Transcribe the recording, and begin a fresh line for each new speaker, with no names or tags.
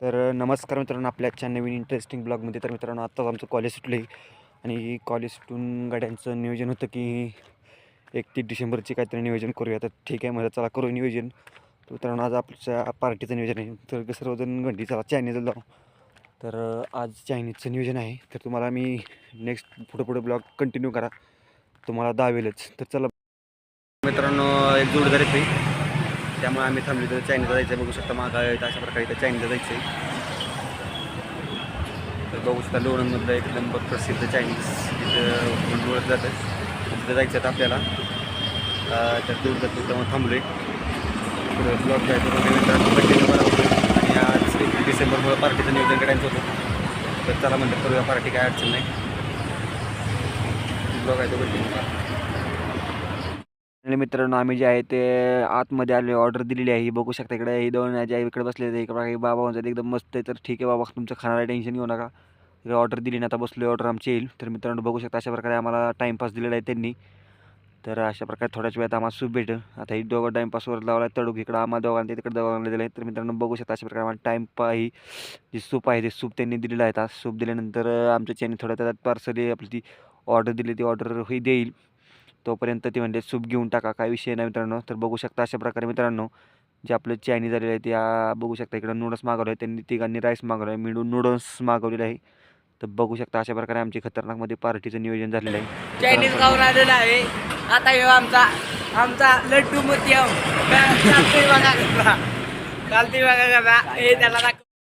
तर नमस्कार मित्रांनो आपल्या आजच्या नवीन इंटरेस्टिंग ब्लॉगमध्ये तर मित्रांनो आत्ताच आमचं कॉलेज सुटलं आहे आणि कॉलेज सुटून गाड्यांचं नियोजन होतं की एकतीस डिसेंबरची काहीतरी नियोजन करूया. तर ठीक आहे मला चला करू नियोजन. तर मित्रांनो आज आपल्या पार्टीचं नियोजन आहे. तर सर्वजण घंटी चला चायनीजला जाऊ. तर आज चायनीजचं नियोजन आहे. तर तुम्हाला मी नेक्स्ट पुढे पुढे ब्लॉग कंटिन्यू करा. तुम्हाला दावेलच. तर चला. मित्रांनो एक जोडदार येते त्यामुळे आम्ही थांबलो तर चायनीला जायचं बघू शकता मागा येतं अशा प्रकारे इथं चायनीला जायचं आहे तर बघू शकता लोणंदमधलं एक नंबर प्रसिद्ध चायनीज तिथं म्हणून जातं तिथं जायचं आहे आपल्याला. तर दूर जातो थांबलो आहे ब्लॉक जायचं काय तर आणि आज एक डिसेंबरमुळे पार्टीचं नियोजन करायचं होतं. तर चला म्हणतात करूया पार्टी काय अडचण नाही. ब्लॉग आहे तो कंटिन्यू आणि मित्रांनो आम्ही जे आहे ते आतमध्ये आले ऑर्डर दिलेली आहे. ही बघू शकता इकडे. ही दोन जे आहे इकडे बसले इकडे काही बाबा म्हणतात एकदम मस्त आहे. तर ठीक आहे बाबा तुमचं खाणारा टेन्शन घेऊ नका. इकडे ऑर्डर दिली ना आता बसलो ऑर्डर आमची येईल. तर मित्रांनो बघू शकता अशा प्रकारे आम्हाला टाईमपास दिलेला आहे त्यांनी. तर अशा प्रकारे थोड्याच वेळात आम्हाला सूप भेटेल. आता ही दोघं टाईमपासवर लावला तडूक. इकडं आम्हाला दोघांना तिकडे दोघांना दिलं आहे तर मित्रांनो बघू शकता अशा प्रकारे आम्हाला टाईमपा ही जी सूप आहे ते सूप त्यांनी दिलेलं आहे. आता सूप दिल्यानंतर आमच्या चॅने थोड्या त्यात पार्सल आपली ती ऑर्डर दिली ती ऑर्डर ही देईल. तोपर्यंत ते म्हणले सूप घेऊन टाका काय विषय नाही मित्रांनो. तर बघू शकता अशा प्रकारे मित्रांनो जे आपलं चायनीज झालेलं आहे त्या बघू शकता इकडं नूडल्स मागवलं आहे त्यांनी तिघांनी राईस मागवलं आहे मिळून नूडल्स मागवलेलं आहे. तर बघू शकता अशा प्रकारे आमची खतरनाकमध्ये पार्टीचं नियोजन झालेलं आहे.
चायनीज खाऊन आलेलं आहे. आता येऊ आमचा आमचा लड्डू मोतियम काल ते बघा हे त्याला दाखव.